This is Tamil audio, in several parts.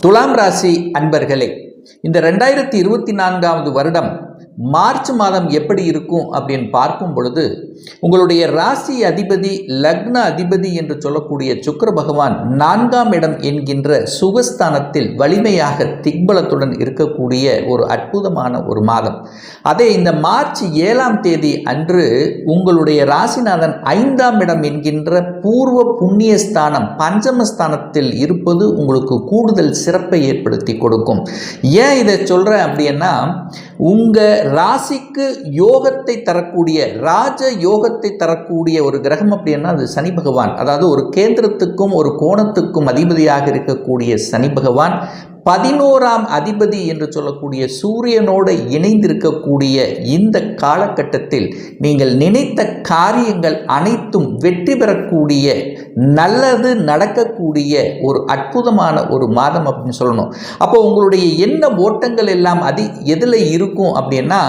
துலாம் ராசி அன்பர்களே இந்த ரெண்டாயிரத்தி இருபத்தி நான்காவது வருடம் மார்ச் மாதம் எப்படி இருக்கும் அப்படின்னு பார்க்கும் பொழுது உங்களுடைய ராசி அதிபதி லக்ன அதிபதி என்று சொல்லக்கூடிய சுக்கர பகவான் நான்காம் இடம் என்கின்ற சுகஸ்தானத்தில் வலிமையாக திக்பலத்துடன் இருக்கக்கூடிய ஒரு அற்புதமான ஒரு மாதம். அதே இந்த மார்ச் ஏழாம் தேதி அன்று உங்களுடைய ராசிநாதன் ஐந்தாம் இடம் என்கின்ற பூர்வ புண்ணிய ஸ்தானம் பஞ்சமஸ்தானத்தில் இருப்பது உங்களுக்கு கூடுதல் சிறப்பை ஏற்படுத்தி கொடுக்கும். ஏன் இதை சொல்கிறேன் அப்படின்னா உங்கள் ராசிக்கு யோகத்தை தரக்கூடிய ராஜ யோகத்தை தரக்கூடிய ஒரு கிரகம் அப்படின்னா அது சனி பகவான். அதாவது ஒரு கேந்திரத்துக்கும் ஒரு கோணத்துக்கும் அதிபதியாக இருக்கக்கூடிய சனி பகவான். பதினோராம் அதிபதி என்று சொல்லக்கூடிய சூரியனோடு இணைந்திருக்கக்கூடிய இந்த காலகட்டத்தில் நீங்கள் நினைத்த காரியங்கள் அனைத்தும் வெற்றி பெறக்கூடிய நல்லது நடக்கக்கூடிய ஒரு அற்புதமான ஒரு மாதம் அப்படின்னு சொல்லணும். அப்போ உங்களுடைய என்ன ஓட்டங்கள் எல்லாம் அது எதில் இருக்கும் அப்படின்னா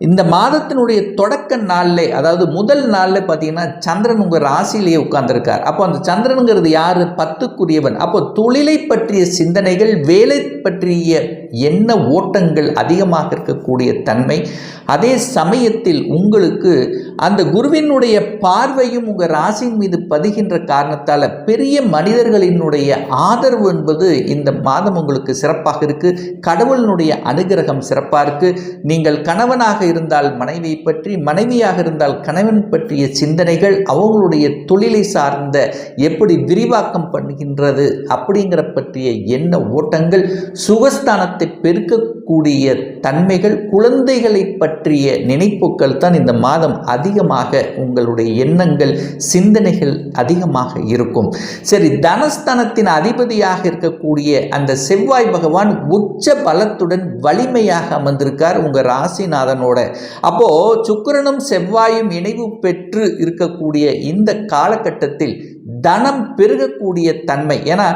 இந்த மாதத்தினுடைய தொடக்க நாளில் அதாவது முதல் நாளில் பார்த்தீங்கன்னா சந்திரன் உங்கள் ராசியிலேயே உட்கார்ந்துருக்கார். அப்போ அந்த சந்திரனுங்கிறது யார்? பத்துக்குரியவன். அப்போ தொழிலை பற்றிய சிந்தனைகள் வேலை பற்றிய என்ன ஓட்டங்கள் அதிகமாக இருக்கக்கூடிய தன்மை அதே சமயத்தில் உங்களுக்கு அந்த குருவினுடைய பார்வையும் உங்கள் ராசியின் மீது பதிகின்ற காரணத்தால் பெரிய மனிதர்களினுடைய ஆதரவு என்பது இந்த மாதம் உங்களுக்கு சிறப்பாக இருக்குது கடவுளினுடைய அனுகிரகம் சிறப்பாக இருக்குது நீங்கள் கணவனாக இருந்தால் மனைவி பற்றி மனைவியாக இருந்தால் கணவன் பற்றிய சிந்தனைகள் அவங்களுடைய தொழிலை சார்ந்த எப்படி விரிவாக்கம் பண்ணுகின்றது அப்படிங்கிற பற்றிய எண்ண ஓட்டங்கள் சுகஸ்தானத்தை பெருக்கக்கூடிய தன்மைகள் குழந்தைகளை பற்றிய நினைப்புகள் தான் இந்த மாதம் அதிகமாக உங்களுடைய எண்ணங்கள் சிந்தனைகள் அதிகமாக இருக்கும். சரி தனஸ்தனத்தின் அதிபதியாக இருக்கக்கூடிய அந்த செவ்வாய் பகவான் உச்ச பலத்துடன் வலிமையாக அமர்ந்திருக்கார் உங்கள் ராசிநாதனோட. அப்போ சுக்கரனும் செவ்வாயும் இணைவு பெற்று இருக்கக்கூடிய இந்த காலகட்டத்தில் தனம் பெருகக்கூடிய தன்மை. ஏன்னா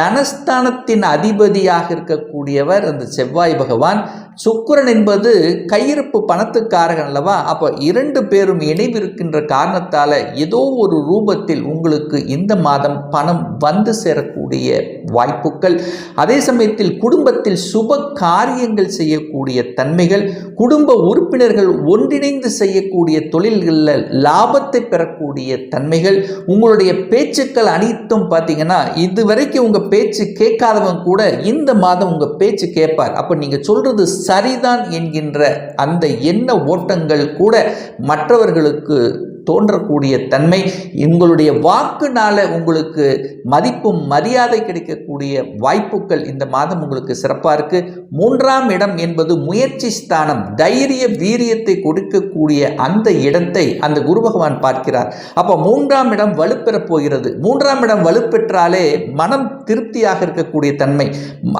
தனஸ்தானத்தின் அதிபதியாக இருக்கக்கூடியவர் அந்த செவ்வாய் பகவான். சுக்கரன் என்பது கையிருப்பு பணத்துக்காரகன் அல்லவா? அப்போ இரண்டு பேரும் இணைவிருக்கின்ற காரணத்தால் ஏதோ ஒரு ரூபத்தில் உங்களுக்கு இந்த மாதம் பணம் வந்து சேரக்கூடிய வாய்ப்புகள். அதே சமயத்தில் குடும்பத்தில் சுப காரியங்கள் செய்யக்கூடிய தன்மைகள் குடும்ப உறுப்பினர்கள் ஒன்றிணைந்து செய்யக்கூடிய தொழில்களில் லாபத்தை பெறக்கூடிய தன்மைகள் உங்களுடைய பேச்சு பேச்சுக்கள் அனைத்தும் பார்த்தீங்கன்னா இது வரைக்கும் உங்கள் பேச்சு கேட்காதவங்க கூட இந்த மாதம் உங்கள் பேச்சு கேட்பார். அப்போ நீங்கள் சொல்கிறது சரிதான் என்கின்ற அந்த எண்ண ஓட்டங்கள் கூட மற்றவர்களுக்கு தோன்றக்கூடிய தன்மை உங்களுடைய வாக்குனால உங்களுக்கு மதிப்பும் மரியாதை கிடைக்கக்கூடிய வாய்ப்புகள் இந்த மாதம் உங்களுக்கு சிறப்பாக இருக்குது மூன்றாம் இடம் என்பது முயற்சி ஸ்தானம் தைரிய வீரியத்தை கொடுக்கக்கூடிய அந்த இடத்தை அந்த குரு பகவான் பார்க்கிறார். அப்போ மூன்றாம் இடம் வலுப்பெறப் போகிறது. மூன்றாம் இடம் வலுப்பெற்றாலே மனம் திருப்தியாக இருக்கக்கூடிய தன்மை.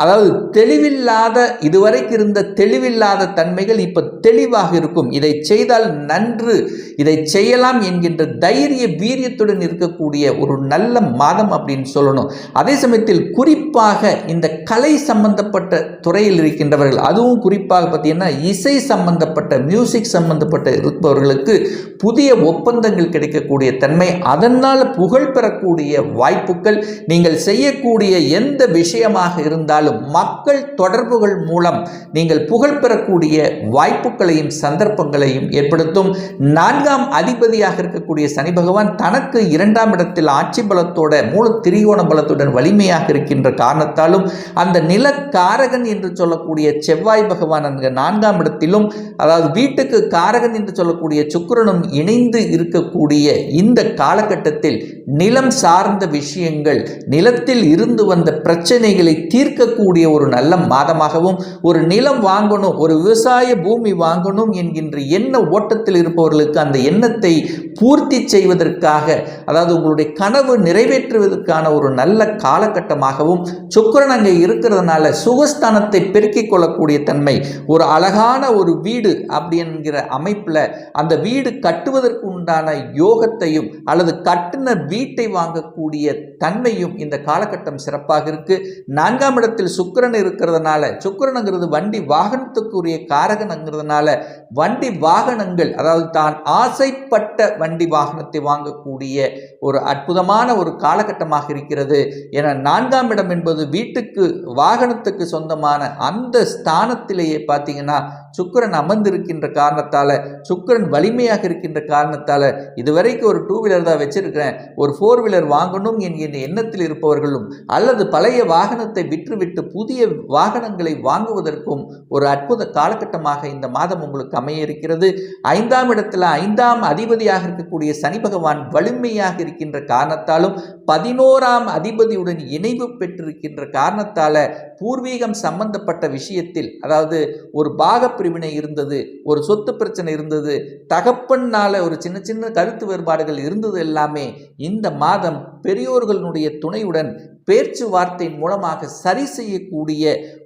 அதாவது தெளிவில்லாத இதுவரைக்கு இருந்த தெளிவில்லாத தன்மைகள் இப்போ தெளிவாக இருக்கும். இதை செய்தால் நன்று இதை செய்யலாம் என்கின்ற தைரிய வீரியத்துடன் இருக்கக்கூடிய ஒரு நல்ல மாதம் அப்படின்னு சொல்லணும். அதே சமயத்தில் குறிப்பாக இந்த கலை சம்பந்தப்பட்ட துறையில் இருக்கின்றவர்கள் அதுவும் குறிப்பாக பார்த்தீங்கன்னா இசை சம்பந்தப்பட்ட மியூசிக் சம்பந்தப்பட்ட இருப்பவர்களுக்கு புதிய ஒப்பந்தங்கள் கிடைக்கக்கூடிய தன்மை அதனால் புகழ் பெறக்கூடிய வாய்ப்புகள் நீங்கள் செய்யக்கூடிய எந்த விஷயமாக இருந்தாலும் மக்கள் தொடர்புகள் மூலம் நீங்கள் புகழ் பெறக்கூடிய வாய்ப்புகளையும் சந்தர்ப்பங்களையும் ஏற்படுத்தும். நான்காம் அதிபதி அதிபதியாக இருக்கக்கூடிய சனி பகவான் தனக்கு இரண்டாம் இடத்தில் ஆட்சி பலத்தோட மூல திரிகோண பலத்துடன் வலிமையாக இருக்கின்ற காரணத்தாலும் அந்த நிலக்காரகன் என்று சொல்லக்கூடிய செவ்வாய் பகவான் அந்த நான்காம் இடத்திலும் அதாவது வீட்டுக்கு காரகன் என்று சொல்லக்கூடிய சுக்கிரனும் இணைந்து இருக்கக்கூடிய இந்த காலகட்டத்தில் நிலம் சார்ந்த விஷயங்கள் நிலத்தில் இருந்து வந்த பிரச்சனைகளை தீர்க்கக்கூடிய ஒரு நல்ல மாதமாகவும் ஒரு நிலம் வாங்கணும் ஒரு விவசாய பூமி வாங்கணும் என்கின்ற எண்ண ஓட்டத்தில் இருப்பவர்களுக்கு அந்த எண்ணத்தை பூர்த்தி செய்வதற்காக அதாவது உங்களுடைய கனவு நிறைவேற்றுவதற்கான ஒரு நல்ல காலகட்டமாகவும் சுக்கிரன் அங்கே இருக்கிறதுனால சுகஸ்தானத்தை பெருக்கிக் கொள்ளக்கூடிய தன்மை ஒரு அழகான ஒரு வீடு அப்படி என்கிற அமைப்பில் அந்த வீடு கட்டுவதற்கு உண்டான யோகத்தையும் அல்லது கட்டின வீட்டை வாங்கக்கூடிய தன்மையும் இந்த காலகட்டம் சிறப்பாக இருக்கு. நான்காம் இடத்தில் சுக்கரன் இருக்கிறதுனால சுக்கிரனுங்கிறது வண்டி வாகனத்துக்குரிய காரகனங்கிறதுனால வண்டி வாகனங்கள் அதாவது தான் ஆசைப்பட்ட வண்டி வாகனத்தை வாங்கக்கூடிய ஒரு அற்புதமான ஒரு காலகட்டமாக இருக்கிறது என நான்காம் இடம் என்பது வீட்டுக்கு வாகனத்துக்கு சொந்தமான அந்த ஸ்தானத்திலேயே பார்த்தீங்கன்னா சுக்கிரன் அமர்ந்திருக்கின்ற காரணத்தால் சுக்கிரன் வலிமையாக இருக்கின்ற காரணத்தால் இதுவரைக்கும் ஒரு டூ வீலர் தான் வச்சுருக்கிறேன். ஒரு ஃபோர் வீலர் வாங்கணும் என்கின்ற எண்ணத்தில் இருப்பவர்களும் அல்லது பழைய வாகனத்தை விற்றுவிட்டு புதிய வாகனங்களை வாங்குவதற்கும் ஒரு அற்புத காலகட்டமாக இந்த மாதம் உங்களுக்கு அமைய இருக்கிறது. ஐந்தாம் இடத்தில் ஐந்தாம் அதிபதியாக இருக்கக்கூடிய சனி பகவான் வலிமையாக இருக்கின்ற காரணத்தாலும் பதினோராம் அதிபதியுடன் இணைவு பெற்றிருக்கின்ற காரணத்தால் பூர்வீகம் சம்பந்தப்பட்ட விஷயத்தில் அதாவது ஒரு பாக பிரிவினை இருந்தது ஒரு சொத்து பிரச்சனை இருந்தது தகப்பன்னால ஒரு சின்ன சின்ன கருத்து வேறுபாடுகள் இருந்தது எல்லாமே இந்த மாதம் பெரியோர்களுடைய துணையுடன் பேச்சுவார்த்தை மூலமாக சரி செய்யக்கூடிய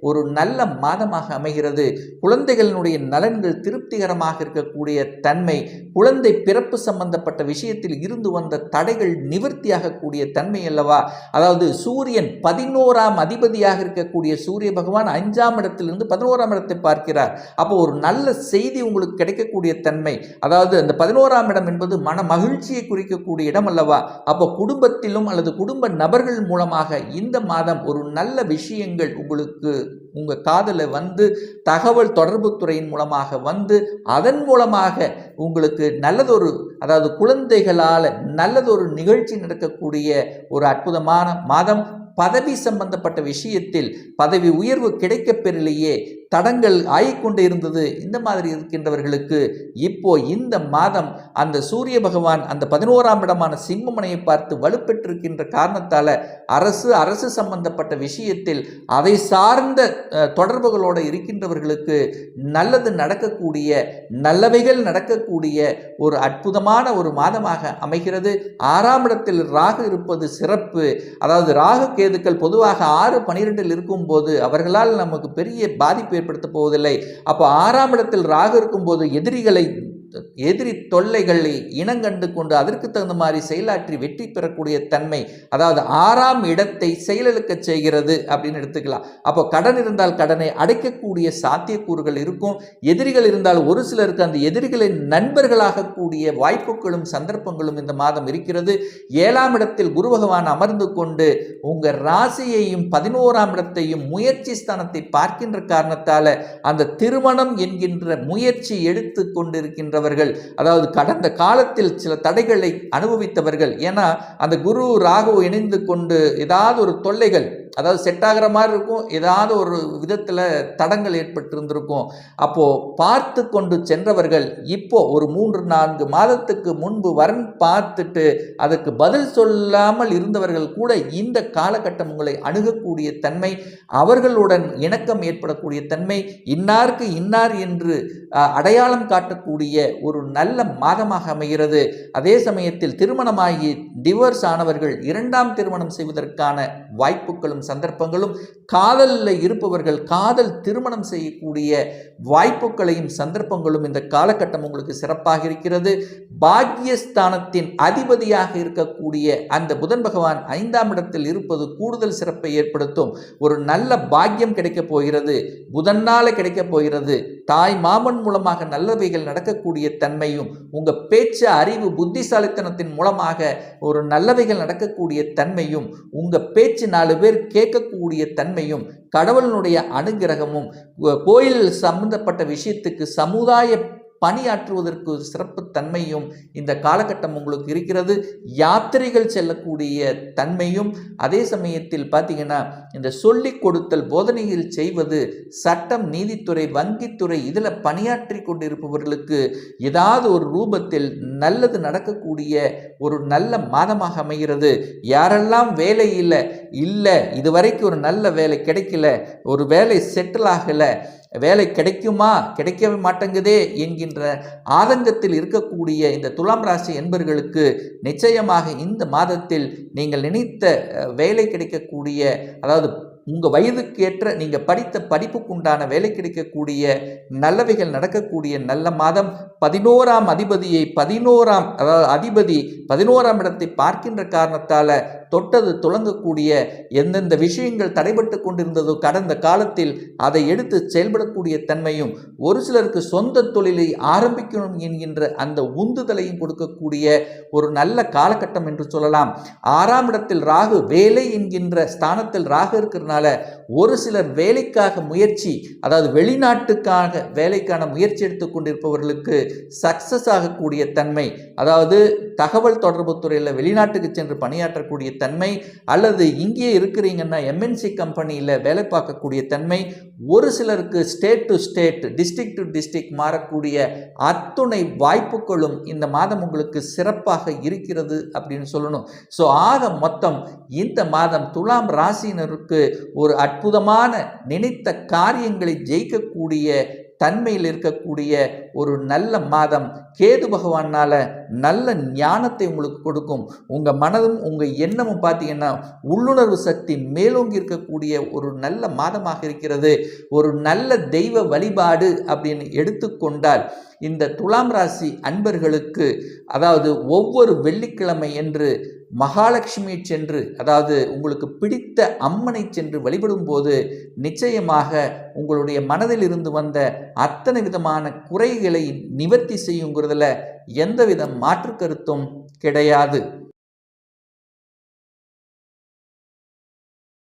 ஒரு நல்ல மாதமாக அமைகிறது. குழந்தைகளினுடைய நலன்கள் திருப்திகரமாக இருக்கக்கூடிய தன்மை குழந்தை பிறப்பு சம்பந்தப்பட்ட விஷயத்தில் இருந்து வந்த தடைகள் நிவர்த்தியாகக்கூடிய தன்மை அல்லவா? அதாவது சூரியன் பதினோராம் அதிபதியாக இருக்கக்கூடிய சூரிய பகவான் அஞ்சாம் இடத்திலிருந்து பதினோராம் இடத்தை பார்க்கிறார். அப்போ ஒரு நல்ல செய்தி உங்களுக்கு கிடைக்கக்கூடிய தன்மை அதாவது அந்த பதினோராம் இடம் என்பது மன மகிழ்ச்சியை குறிக்கக்கூடிய இடம் அல்லவா? அப்போ குடும்பத்திலும் அல்லது குடும்ப நபர்கள் மூலமாக இந்த மாதம் ஒரு நல்ல விஷயங்கள் உங்களுக்கு உங்கள் காதில் வந்து தகவல் தொடர்பு துறையின் மூலமாக வந்து அதன் மூலமாக உங்களுக்கு நல்லதொரு அதாவது குழந்தைகளால் நல்லதொரு நிகழ்ச்சி நடக்கக்கூடிய ஒரு அற்புதமான மாதம். பதவி சம்பந்தப்பட்ட விஷயத்தில் பதவி உயர்வு கிடைக்கப்பெறலையே தடங்கள் ஆகிக்கொண்டு இருந்தது. இந்த மாதிரி இருக்கின்றவர்களுக்கு இப்போ இந்த மாதம் அந்த சூரிய பகவான் அந்த பதினோராம் இடமான சிம்மமனையை பார்த்து வலுப்பெற்றிருக்கின்ற காரணத்தால் அரசு அரசு சம்பந்தப்பட்ட விஷயத்தில் அதை சார்ந்த தொடர்புகளோடு இருக்கின்றவர்களுக்கு நல்லது நடக்கக்கூடிய நல்லவைகள் நடக்கக்கூடிய ஒரு அற்புதமான ஒரு மாதமாக அமைகிறது. ஆறாம் இடத்தில் ராகு இருப்பது சிறப்பு. அதாவது ராகு கேதுக்கள் பொதுவாக ஆறு பனிரெண்டில் இருக்கும்போது அவர்களால் நமக்கு பெரிய பாதிப்பு ஏற்படுத்த போவதில்லை. அப்போ ஆறாம் இடத்தில் ராகு இருக்கும்போது எதிரிகளை எதிரி தொல்லைகளை இனங்கண்டு கொண்டு அதற்கு தகுந்த மாதிரி செயலாற்றி வெற்றி பெறக்கூடிய தன்மை அதாவது ஆறாம் இடத்தை செயலிழக்க செய்கிறது அப்படின்னு எடுத்துக்கலாம். அப்போ கடன் இருந்தால் கடனை அடைக்கக்கூடிய சாத்தியக்கூறுகள் இருக்கும். எதிரிகள் இருந்தால் ஒரு சிலருக்கு அந்த எதிரிகளின் நண்பர்களாக கூடிய வாய்ப்புகளும் சந்தர்ப்பங்களும் இந்த மாதம் இருக்கிறது. ஏழாம் இடத்தில் குரு பகவான் அமர்ந்து கொண்டு உங்கள் ராசியையும் பதினோராம் இடத்தையும் முயற்சி ஸ்தானத்தை பார்க்கின்ற காரணத்தால அந்த திருமணம் என்கின்ற முயற்சி எடுத்து கொண்டிருக்கின்றவர்கள் அதாவது கடந்த காலத்தில் சில தடைகளை அனுபவித்தவர்கள். ஏன்னா அந்த குரு ராகு இணைந்து கொண்டு ஏதாவது ஒரு தொல்லைகள் அதாவது செட் ஆகிற மாதிரி இருக்கும். ஏதாவது ஒரு விதத்தில் தடங்கள் ஏற்பட்டிருந்திருக்கும். அப்போது பார்த்து கொண்டு சென்றவர்கள் இப்போ ஒரு மூன்று நான்கு மாதத்துக்கு முன்பு வரன் பார்த்துட்டு அதற்கு பதில் சொல்லாமல் இருந்தவர்கள் கூட இந்த காலகட்டம் உங்களை அணுகக்கூடிய தன்மை அவர்களுடன் இணக்கம் ஏற்படக்கூடிய தன்மை இன்னாருக்கு இன்னார் என்று அடையாளம் காட்டக்கூடிய ஒரு நல்ல மாதமாக அமைகிறது. அதே சமயத்தில் திருமணமாகி டிவோர்ஸ் ஆனவர்கள் இரண்டாம் திருமணம் செய்வதற்கான வாய்ப்புகளும் சந்தர்ப்பங்களும் காதலில் இருப்பவர்கள் காதல் திருமணம் செய்யக்கூடிய வாய்ப்புகளையும் சந்தர்ப்பங்களும் இந்த காலகட்டம் உங்களுக்கு சிறப்பாக இருக்கிறது. பாக்யஸ்தானத்தின் அதிபதியாக இருக்கக்கூடிய அந்த புதன் பகவான் ஐந்தாம் இடத்தில் இருப்பது கூடுதல் சிறப்பை ஏற்படுத்தும். ஒரு நல்ல பாக்கியம் கிடைக்கப் போகிறது. புதன்னால கிடைக்கப் போகிறது. தாய் மாமன் மூலமாக நல்லவைகள் நடக்கக்கூடிய தன்மையும் உங்க பேச்சு அறிவு புத்திசாலித்தனத்தின் மூலமாக ஒரு நல்லவைகள் நடக்கக்கூடிய தன்மையும் உங்க பேச்சு நாலு பேர் கேட்கக்கூடிய தன்மையும் கடவுளினுடைய அனுகிரகமும் கோயில் சம்பந்தப்பட்ட விஷயத்துக்கு சமுதாய பணியாற்றுவதற்கு சிறப்பு தன்மையும் இந்த காலகட்டம் உங்களுக்கு இருக்கிறது. யாத்திரைகள் செல்லக்கூடிய தன்மையும் அதே சமயத்தில் பார்த்தீங்கன்னா இந்த சொல்லிக் கொடுத்தல் போதனையில் செய்வது சட்டம் நீதித்துறை வங்கித்துறை இதில் பணியாற்றி கொண்டிருப்பவர்களுக்கு ஏதாவது ஒரு ரூபத்தில் நல்லது நடக்கக்கூடிய ஒரு நல்ல மாதமாக அமைகிறது. யாரெல்லாம் வேலை இல்லை இல்லை இதுவரைக்கும் ஒரு நல்ல வேலை கிடைக்கல ஒரு வேலை செட்டில் ஆகலை வேலை கிடைக்குமா? கிடைக்கவே மாட்டேங்குதே என்கின்ற ஆதங்கத்தில் இருக்கக்கூடிய இந்த துலாம் ராசி என்பர்களுக்கு நிச்சயமாக இந்த மாதத்தில் நீங்கள் நினைத்த வேலை கிடைக்கக்கூடிய அதாவது உங்கள் வயதுக்கு ஏற்ற நீங்கள் படித்த படிப்புக்குண்டான வேலை கிடைக்கக்கூடிய நல்லவைகள் நடக்கக்கூடிய நல்ல மாதம் பதினோராம் அதிபதியை பதினோராம் அதாவது அதிபதி பதினோராம் இடத்தை பார்க்கின்ற காரணத்தால் தொட்டது துளங்கக்கூடிய எந்தெந்த விஷயங்கள் தடைபட்டு கொண்டிருந்ததோ கடந்த காலத்தில் அதை எடுத்து செயல்படக்கூடிய தன்மையும் ஒரு சிலருக்கு சொந்த தொழிலை ஆரம்பிக்கணும் என்கின்ற அந்த உந்துதலையும் கொடுக்கக்கூடிய ஒரு நல்ல காலகட்டம் என்று சொல்லலாம். ஆறாம் இடத்தில் ராகு வேலை என்கின்ற ஸ்தானத்தில் ராகு இருக்கிறதுனால ஒரு சிலர் வேலைக்காக முயற்சி அதாவது வெளிநாட்டுக்காக வேலைக்கான முயற்சி எடுத்து கொண்டிருப்பவர்களுக்கு சக்சஸ் ஆகக்கூடிய தன்மை அதாவது தகவல் தொடர்பு துறையில் வெளிநாட்டுக்கு சென்று பணியாற்றக்கூடிய தன்மை அல்லது இங்கே இருக்கிறீங்கன்னா எம்என்சி கம்பெனியில் வேலை பார்க்கக்கூடிய தன்மை ஒரு சிலருக்கு state to state district to district மாறக்கூடிய அத்துணை வாய்ப்புகளும் இந்த மாதம் உங்களுக்கு சிறப்பாக இருக்கிறது அப்படின்னு சொல்லணும். ஸோ ஆக மொத்தம் இந்த மாதம் துலாம் ராசியினருக்கு ஒரு அற்புதமான நினைத்த காரியங்களை ஜெயிக்கக்கூடிய தன்மையில் இருக்கக்கூடிய ஒரு நல்ல மாதம். கேது பகவானால் நல்ல ஞானத்தை உங்களுக்கு கொடுக்கும். உங்கள் மனதும் உங்கள் எண்ணமும் பார்த்தீங்கன்னா உள்ளுணர்வு சக்தி மேலோங்கி இருக்கக்கூடிய ஒரு நல்ல மாதமாக இருக்கிறது. ஒரு நல்ல தெய்வ வழிபாடு அப்படின்னு எடுத்துக்கொண்டால் இந்த துலாம் ராசி அன்பர்களுக்கு அதாவது ஒவ்வொரு வெள்ளிக்கிழமை என்று மகாலட்சுமி சென்று அதாவது உங்களுக்கு பிடித்த அம்மனை சென்று வழிபடும் போது நிச்சயமாக உங்களுடைய மனதில் இருந்து வந்த அத்தனை விதமான குறைகளை நிவர்த்தி செய்யுங்கிறதுல எந்தவித மாற்று கருத்தும் கிடையாது.